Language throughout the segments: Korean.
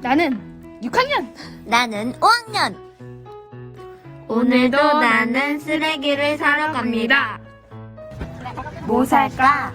나는 6학년. 나는 5학년. 오늘도 나는 쓰레기를 사러 갑니다. 뭐 살까?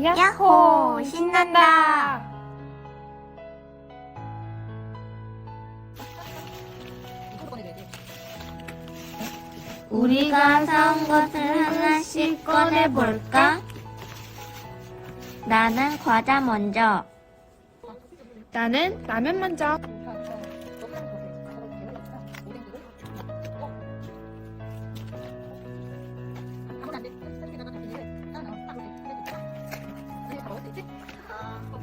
야호! 신난다! 우리가 사온 것을 하나씩 꺼내볼까? 나는 과자 먼저. 나는 라면 먼저.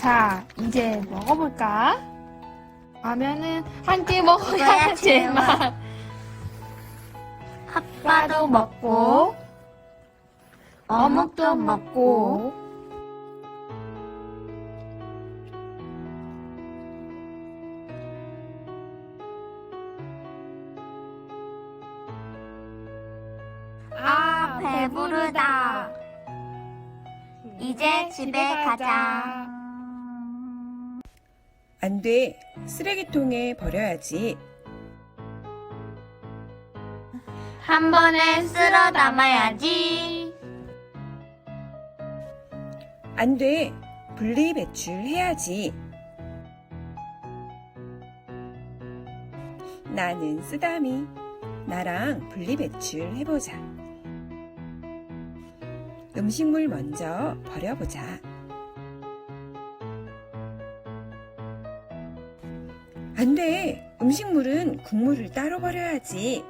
자, 이제 먹어볼까? 라면은 한 끼 먹어야지만. 핫바도 먹고, 어묵도 먹고, 아, 배부르다. 이제 집에 가자. 안 돼. 쓰레기통에 버려야지. 한 번에 쓸어 담아야지. 안 돼. 분리 배출해야지. 나는 쓰다미. 나랑 분리 배출 해보자. 음식물 먼저 버려보자. 안 돼. 음식물은 국물을 따로 버려야지.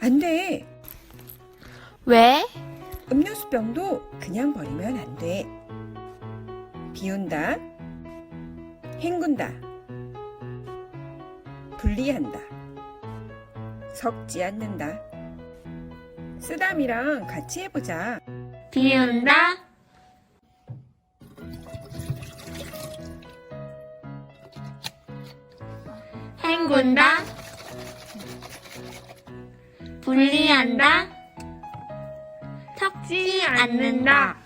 안 돼. 왜? 음료수 병도 그냥 버리면 안 돼. 비운다. 헹군다. 분리한다. 섞지 않는다. 쓰담이랑 같이 해보자. 비운다. 헹군다. 분리한다. 섞지 않는다.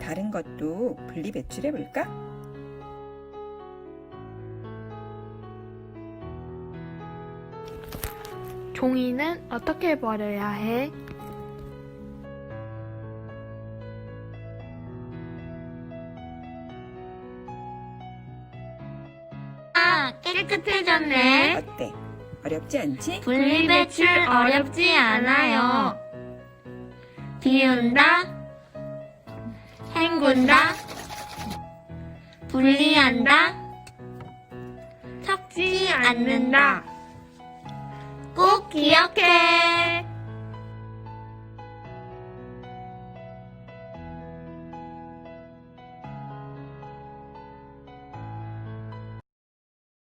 다른 것도 분리 배출해 볼까? 종이는 어떻게 버려야 해? 깨끗해졌네. 어때? 어렵지 않지? 분리배출 어렵지 않아요. 비운다. 헹군다. 분리한다. 섞지 않는다. 꼭 기억해.